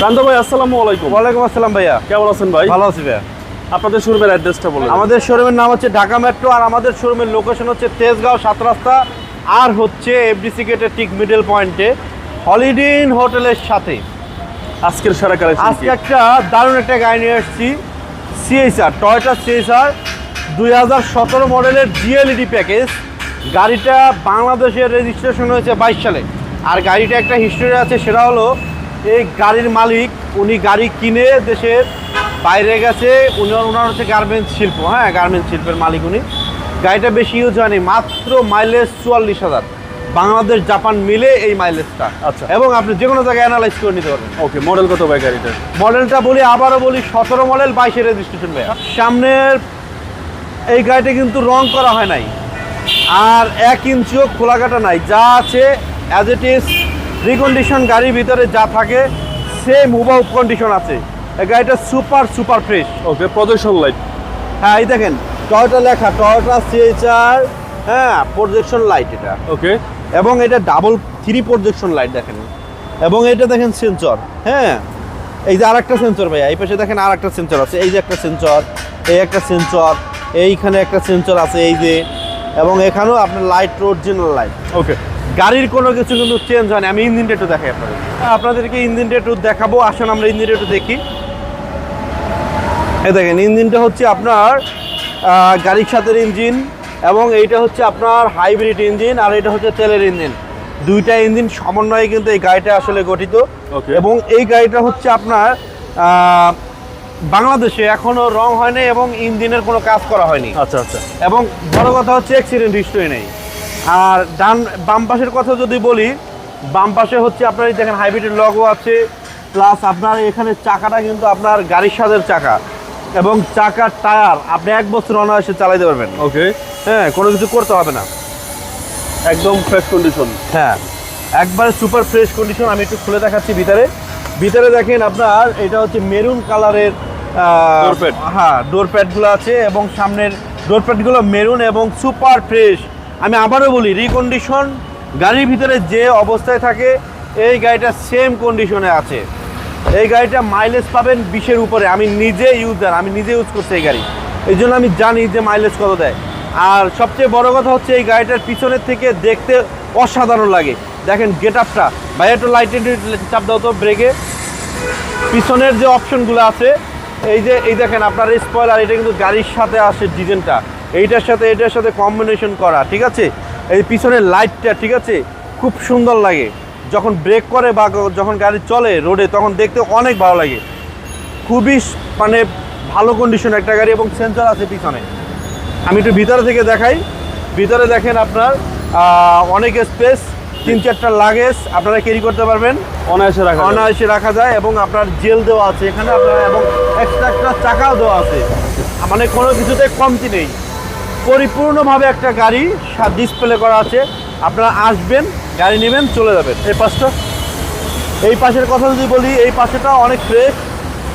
শান্ত ভাই আসসালামু আলাইকুম। ওয়ালাইকুম আসসালাম ভাইয়া। কেমন আছেন ভাই? ভালো আছি ভাইয়া। আপনাদের শোরুমের অ্যাড্রেসটা বলেন। আমাদের শোরুমের নাম হচ্ছে ঢাকা মেট্রো আর আমাদের শোরুমের লোকেশন হচ্ছে তেজগাঁও সাত রাস্তা আর হচ্ছে এফডিসি গেটের ঠিক মিডল পয়েন্টে হলিডে ইন হোটেলের সাথে। আজকের সারা কালেকশন আজকে একটা দারুণ একটা গাড়ি নিয়ে এসেছি সিএসআর টয়টা সিএসআর দুই হাজার সতেরো মডেলের জিএলইডি প্যাকেজ গাড়িটা বাংলাদেশের রেজিস্ট্রেশন হয়েছে বাইশ সালে। আর গাড়িটা একটা হিস্টোরি আছে সেটা হলো এই গাড়ির মালিক উনি গাড়ি কিনে দেশের বাইরে গেছে উনি ওনার হচ্ছে গার্মেন্টস শিল্প হ্যাঁ গার্মেন্টস শিল্পের মালিক উনি। গাড়িটা বেশি ইউজ হয়নি মাত্র মাইলেজ চুয়াল্লিশ হাজার। বাংলাদেশ জাপান মিলে এই মাইলেজটা আচ্ছা। এবং আপনি যে কোনো জায়গায় অ্যানালাইজ করে নিতে পারবেন। ওকে মডেল কত ভাই গাড়িটা মডেলটা বলি আবারও বলি সতেরো মডেল বাইশে রেজিস্ট্রেশন ভাইয়া। সামনের এই গাড়িটা কিন্তু রং করা হয় নাই। আর এক ইঞ্চিও খোলা কাটা নাই যা আছে অ্যাজ ইট ইজ রিকন্ডিশন গাড়ির ভিতরে যা থাকে সেম হুবাহু কন্ডিশন আছে। এই গাড়িটা super super fresh okay projection light হ্যাঁ এই দেখেন টয়টা লেখা টয়টা সিএইচআর হ্যাঁ প্রজেকশন লাইট এটা। ওকে এবং এটা ডাবল থ্রি প্রজেকশন লাইট দেখেন। এবং এটা দেখেন সেন্সর হ্যাঁ। এই যে আরেকটা সেন্সর ভাইয়া এই পাশে দেখেন আর একটা সেন্সর আছে এই যে একটা সেন্সর এই একটা সেন্সর এইখানে একটা সেন্সর আছে এই যে এবং এখানেও আপনার লাইট অরিজিনাল লাইট ওকে গাড়ির কোনো কিছু কিন্তু চেঞ্জ হয়নি। আমি ইঞ্জিনটা একটু দেখাই আপনাদের। আপনাদেরকে ইঞ্জিনটা একটু দেখাবো। আসুন আমরা ইঞ্জিনটা একটু দেখি। এই দেখেন ইঞ্জিনটা হচ্ছে আপনার গাড়ির সাথে ইঞ্জিন এবং এইটা হচ্ছে আপনার হাইব্রিড ইঞ্জিন আর এটা হচ্ছে তেলের ইঞ্জিন দুইটা ইঞ্জিন সমন্বয়ে কিন্তু এই গাড়িটা আসলে গঠিত. এবং এই গাড়িটা হচ্ছে আপনার বাংলাদেশে এখনও রং হয়নি এবং ইঞ্জিনের কোনো কাজ করা হয়নি। আচ্ছা আচ্ছা। এবং বড় কথা হচ্ছে অ্যাক্সিডেন্ট হিস্ট্রি নেই। আর ডান বাম পাশের কথা যদি বলি বাম পাশে হচ্ছে আপনার এই দেখেন হাইব্রিডের লগও আছে প্লাস আপনার এখানে চাকাটা কিন্তু আপনার গাড়ির সাদের চাকা। এবং চাকার টায়ার আপনি এক বছর অনায়াসে চালাইতে পারবেন। ওকে হ্যাঁ কোনো কিছু করতে হবে না। একদম ফ্রেশ কন্ডিশন হ্যাঁ একবার সুপার ফ্রেশ কন্ডিশন আমি একটু খুলে দেখাচ্ছি ভিতরে। ভিতরে দেখেন আপনার এটা হচ্ছে মেরুন কালারের। হ্যাঁ ডোর প্যাডগুলো আছে এবং সামনের ডোর প্যাডগুলো মেরুন এবং সুপার ফ্রেশ আমি আবারও বলি রিকন্ডিশন গাড়ির ভিতরে যে অবস্থায় থাকে এই গাড়িটা সেম কন্ডিশনে আছে। এই গাড়িটা মাইলেজ পাবেন বিশের উপরে। আমি নিজে ইউজার আমি নিজে ইউজ করছি এই গাড়ি। এই জন্য আমি জানি যে মাইলেজ কত দেয়। আর সবচেয়ে বড় কথা হচ্ছে এই গাড়িটার পিছনের থেকে দেখতে অসাধারণ লাগে। দেখেন গেট আপটা বাইরে একটু লাইট চাপ দাও তো ব্রেকে পিছনের যে অপশনগুলো আছে এই যে, এই দেখেন, আপনার স্পয়লার এটা কিন্তু গাড়ির সাথে আসে ডিজাইনটা। এইটার সাথে, এটার সাথে কম্বিনেশন করা, ঠিক আছে? এই পিছনের লাইটটা ঠিক আছে? খুব সুন্দর লাগে। যখন ব্রেক করে বা যখন গাড়ি চলে রোডে তখন দেখতে অনেক ভালো লাগে। খুবই মানে ভালো কন্ডিশন একটা গাড়ি এবং সেন্সর আছে পিছনে। আমি একটু ভিতরে থেকে দেখাই। ভিতরে দেখেন আপনার অনেক স্পেস তিন চারটা লাগেজ আপনারা ক্যারি করতে পারবেন। অনায়াসে রাখা অনায়াসে রাখা যায় এবং আপনার জেল দেওয়া আছে এখানে আপনার এবং এক্সট্রা একটা চাকাও দেওয়া আছে। মানে কোনো কিছুতে কমতি নেই। পরিপূর্ণভাবে একটা গাড়ি ডিসপ্লে করা আছে। আপনারা আসবেন গাড়ি নেবেন চলে যাবেন। এই পাশটা। এই পাশের কথা যদি বলি এই পাশেটা অনেক ফ্রেশ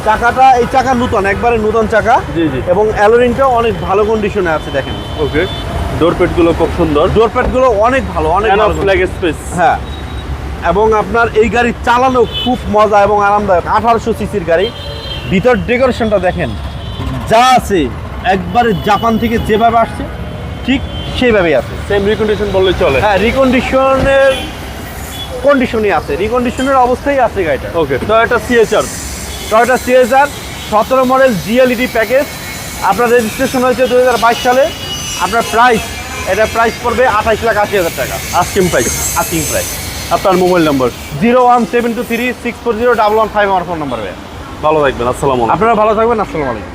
চাকাটা এই চাকা নূতন একবারে নূতন চাকা। জি, জি। এবং অ্যালোরিনটাও অনেক ভালো কন্ডিশনে আছে দেখেন। ওকে ডোরগুলো খুব সুন্দর। ডোর প্যাডগুলো অনেক ভালো অনেক ভালো লেগ স্পেস হ্যাঁ। এবং আপনার এই গাড়ি চালানো খুব মজা এবং আরামদায়ক আঠারোশো সিসির গাড়ি। ভিতর ডেকোরেশনটা দেখেন যা আছে একবারে জাপান থেকে যেভাবে আসছে ঠিক সেইভাবেই আছে। সেম রিকন্ডিশন বললেই চলে। হ্যাঁ রিকন্ডিশনের কন্ডিশনই আছে রিকন্ডিশনের অবস্থায় আছে গাড়িটা। ওকে এটা সিএচআর টয়টা সিএসআর সতেরো মডেল জিএলইডি প্যাকেজ আপনার রেজিস্ট্রেশন হয়েছে দু হাজার বাইশ সালে। আপনার প্রাইস এটা প্রাইস পড়বে আঠাইশ লাখ আশি হাজার টাকা। আস্কিং প্রাইস আস্কিং প্রাইস আপনার mobile number zero one seven two three six four zero double one five আমার ফোন নাম্বার ভালো থাকবেন আসসালামু আলাইকুম। আপনারা ভালো থাকবেন আসসালামু আলাইকুম।